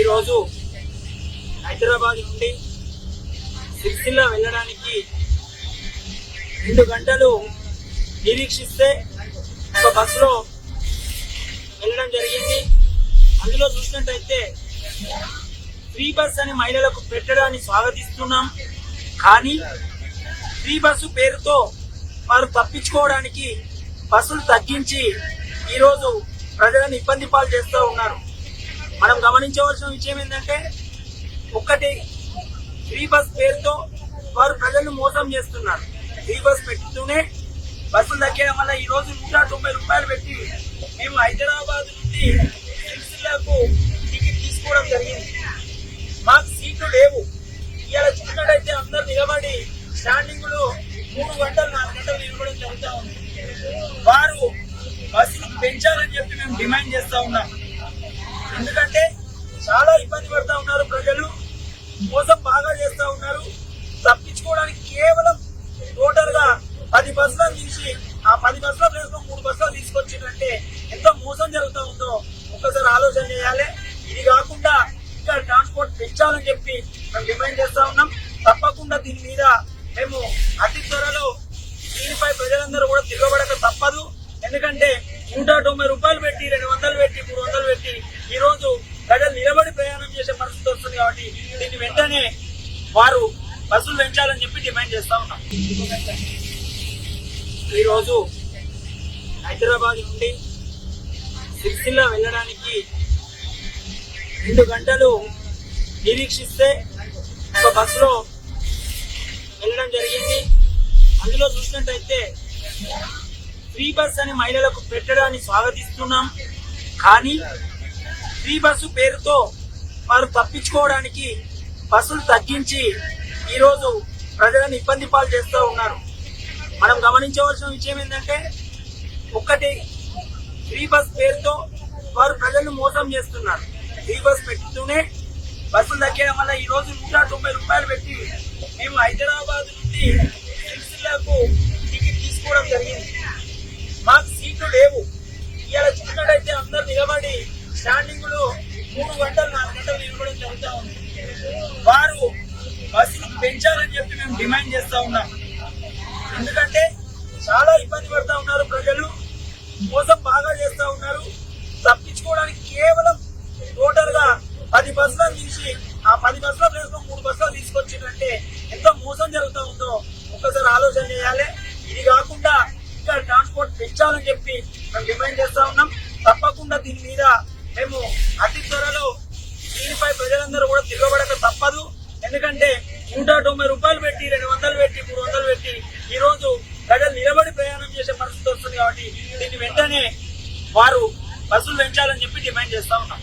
ఈరోజు హైదరాబాద్ నుండి సిరిసిల్ల వెళ్ళడానికి రెండు గంటలు నిరీక్షిస్తే ఒక బస్సులో వెళ్ళడం జరిగింది. అందులో చూసినట్టయితే ఫ్రీ బస్ అని మహిళలకు పెట్టడాన్ని స్వాగతిస్తున్నాం. కానీ ఫ్రీ బస్సు పేరుతో వారు తప్పించుకోవడానికి బస్సులు తగ్గించి ఈరోజు ప్రజలను ఇబ్బంది పాలు చేస్తూ ఉన్నారు. మనం గమనించవలసిన విషయం ఏంటంటే ఒక్కటి ఫ్రీ బస్ పేరుతో వారు ప్రజలను మోసం చేస్తున్నారు. ఫ్రీ బస్ పెట్టుతూనే బస్సులు తగ్గడం వల్ల ఈ రోజు నూట తొంభై రూపాయలు పెట్టి మేము హైదరాబాద్ నుండి సిరిసిల్లకు టికెట్ తీసుకోవడం జరిగింది. మాకు సీట్లు లేవు. ఇవాళ చూసినట్టయితే అందరు నిలబడి స్టాండింగ్లో మూడు గంటలు నాలుగు గంటలు నిలబడడం జరుగుతూ ఉంది. వారు పెంచాలని చెప్పి మేము డిమాండ్ చేస్తా ఉన్నాం. ఎందుకంటే చాలా ఇబ్బంది పడతా ఉన్నారు ప్రజలు మోసం బాగా చేస్తా ఉన్నారు. తప్పించుకోవడానికి కేవలం టోటల్గా పది బస్సులను తీసి ఆ పది బస్సుల ప్లేస్ మూడు బస్సులు తీసుకొచ్చిందంటే ఎంత మోసం జరుగుతూ ఉందో ఒక్కసారి ఆలోచన చేయాలి. ఇది కాకుండా ఇంకా ట్రాన్స్పోర్ట్ పెంచాలని చెప్పి మేము డిమాండ్ చేస్తా ఉన్నాం. తప్పకుండా దీని మీద మేము అతి త్వరలో దీనిపై ప్రజలందరూ కూడా తిరగబడక నూట తొంభై రూపాయలు పెట్టి రెండు వందలు పెట్టి మూడు వందలు పెట్టి ఈ రోజు ప్రజలు నిలబడి ప్రయాణం చేసే పరిస్థితి వస్తుంది కాబట్టి దీన్ని వెంటనే వారు బస్సులు పెంచాలని చెప్పి డిమాండ్ చేస్తా ఉన్నాం. ఈరోజు హైదరాబాద్ నుండి సిరిసిల్ల వెళ్ళడానికి రెండు గంటలు నిరీక్షిస్తే ఒక బస్సులో వెళ్ళడం జరిగింది. అందులో చూసినట్టయితే ఫ్రీ బస్ అని మహిళలకు పెట్టడాన్ని స్వాగతిస్తున్నాం. కానీ ఫ్రీ బస్సు పేరుతో వారు తప్పించుకోవడానికి బస్సులు తగ్గించి ఈరోజు ప్రజలను ఇబ్బంది పాలు చేస్తూ ఉన్నారు. మనం గమనించవలసిన విషయం ఏంటంటే ఒక్కటి ఫ్రీ బస్ పేరుతో వారు ప్రజలను మోసం చేస్తున్నారు. ఫ్రీ బస్ పెట్టుతూనే బస్సులు తగ్గడం వల్ల ఈ రోజు నూట తొంభై రూపాయలు పెట్టి మేము హైదరాబాద్ నుండి సిరిసిల్లకు టికెట్ తీసుకోవడం జరిగింది. సీట్లు లేవు. ఇవాళ చూసినట్టయితే అందరు నిలబడి స్టాండింగ్లో మూడు గంటలు నాలుగు గంటలు నిలబడి జరుగుతూ ఉంది. వారు బస్సులు పెంచాలని చెప్పి మేము డిమాండ్ చేస్తా ఉన్నాం. ఎందుకంటే చాలా ఇబ్బంది పడతా ఉన్నారు ప్రజలు. మోసం బాగా చేస్తా ఉన్నారు. తప్పించుకోవడానికి కేవలం టోటల్గా పది బస్సులను తీసి ఆ పది బస్సుల ప్లేస్లో మూడు బస్సులు తీసుకొచ్చిందంటే ఎంత మోసం జరుగుతూ ఉందో ఒక్కసారి ఆలోచన చేయాలి. ఇది కాకుండా ఇంకా పెంచాలని చెప్పి మేము డిమాండ్ చేస్తా ఉన్నాం. తప్పకుండా దీని మీద మేము అతి త్వరలో దీనిపై ప్రజలందరూ కూడా తిరగబడక తప్పదు. ఎందుకంటే నూట తొంభై రూపాయలు పెట్టి రెండు వందలు పెట్టి మూడు వందలు పెట్టి ఈ రోజు ప్రజలు నిలబడి ప్రయాణం చేసే పరిస్థితి వస్తుంది కాబట్టి దీన్ని వెంటనే వారు బస్సులు పెంచాలని చెప్పి డిమాండ్ చేస్తా ఉన్నాం.